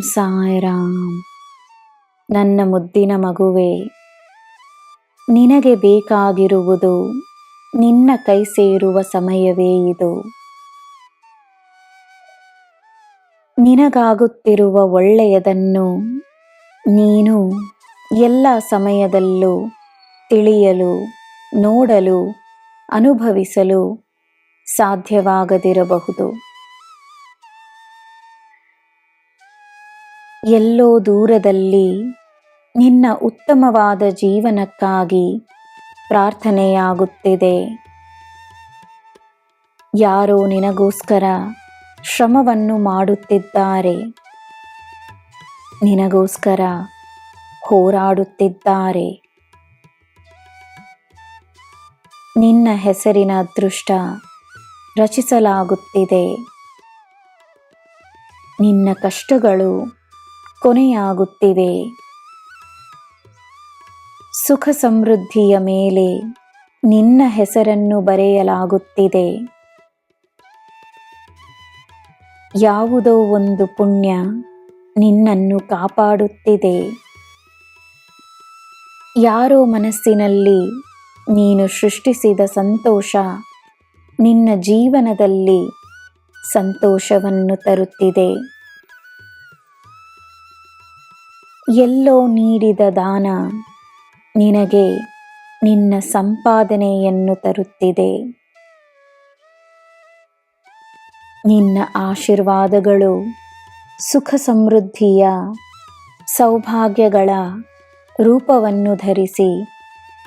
ಸಾಯಿರಾಮ್. ನನ್ನ ಮುದ್ದಿನ ಮಗುವೆ, ನಿನಗೆ ಬೇಕಾಗಿರುವುದು ನಿನ್ನ ಕೈ ಸೇರುವ ಸಮಯವೇ ಇದು. ನಿನಗಾಗುತ್ತಿರುವ ಒಳ್ಳೆಯದನ್ನು ನೀನು ಎಲ್ಲ ಸಮಯದಲ್ಲೂ ತಿಳಿಯಲು, ನೋಡಲು, ಅನುಭವಿಸಲು ಸಾಧ್ಯವಾಗದಿರಬಹುದು. ಎಲ್ಲೋ ದೂರದಲ್ಲಿ ನಿನ್ನ ಉತ್ತಮವಾದ ಜೀವನಕ್ಕಾಗಿ ಪ್ರಾರ್ಥನೆಯಾಗುತ್ತಿದೆ. ಯಾರೋ ನಿನಗೋಸ್ಕರ ಶ್ರಮವನ್ನು ಮಾಡುತ್ತಿದ್ದಾರೆ. ನಿನಗೋಸ್ಕರ ಹೋರಾಡುತ್ತಿದ್ದಾರೆ. ನಿನ್ನ ಹೆಸರಿನ ಅದೃಷ್ಟ ರಚಿಸಲಾಗುತ್ತಿದೆ. ನಿನ್ನ ಕಷ್ಟಗಳು ಕೊನೆಯಾಗುತ್ತಿವೆ. ಸುಖ ಸಮೃದ್ಧಿಯ ಮೇಲೆ ನಿನ್ನ ಹೆಸರನ್ನು ಬರೆಯಲಾಗುತ್ತಿದೆ. ಯಾವುದೋ ಒಂದು ಪುಣ್ಯ ನಿನ್ನನ್ನು ಕಾಪಾಡುತ್ತಿದೆ. ಯಾರೋ ಮನಸ್ಸಿನಲ್ಲಿ ನೀನು ಸೃಷ್ಟಿಸಿದ ಸಂತೋಷ ನಿನ್ನ ಜೀವನದಲ್ಲಿ ಸಂತೋಷವನ್ನು ತರುತ್ತಿದೆ. ಎಲ್ಲೋ ನೀಡಿದ ದಾನ ನಿನಗೆ ನಿನ್ನ ಸಂಪಾದನೆಯನ್ನು ತರುತ್ತಿದೆ. ನಿನ್ನ ಆಶೀರ್ವಾದಗಳು ಸುಖ ಸಮೃದ್ಧಿಯ ಸೌಭಾಗ್ಯಗಳ ರೂಪವನ್ನು ಧರಿಸಿ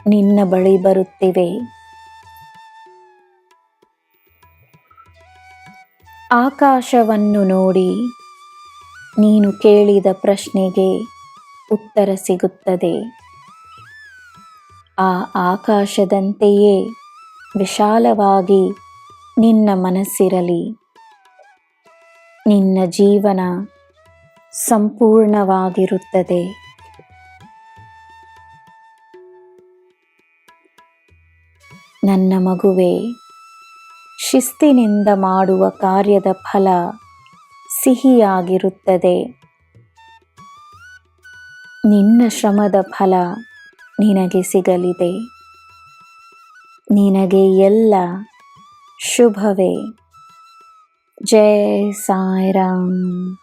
ನಿನ್ನ ಬಳಿ ಬರುತ್ತಿವೆ. ಆಕಾಶವನ್ನು ನೋಡಿ ನೀನು ಕೇಳಿದ ಪ್ರಶ್ನೆಗೆ ಉತ್ತರ ಸಿಗುತ್ತದೆ. ಆ ಆಕಾಶದಂತೆಯೇ ವಿಶಾಲವಾಗಿ ನಿನ್ನ ಮನಸ್ಸಿರಲಿ. ನಿನ್ನ ಜೀವನ ಸಂಪೂರ್ಣವಾಗಿರುತ್ತದೆ. ನನ್ನ ಮಗುವೆ, ಶಿಸ್ತಿನಿಂದ ಮಾಡುವ ಕಾರ್ಯದ ಫಲ ಸಿಹಿಯಾಗಿರುತ್ತದೆ. ನಿನ್ನ ಶ್ರಮದ ಫಲ ನಿನಗೆ ಸಿಗಲಿದೆ. ನಿನಗೆ ಎಲ್ಲ ಶುಭವೇ. ಜೈ ಸಾಯಿರಾಮ್.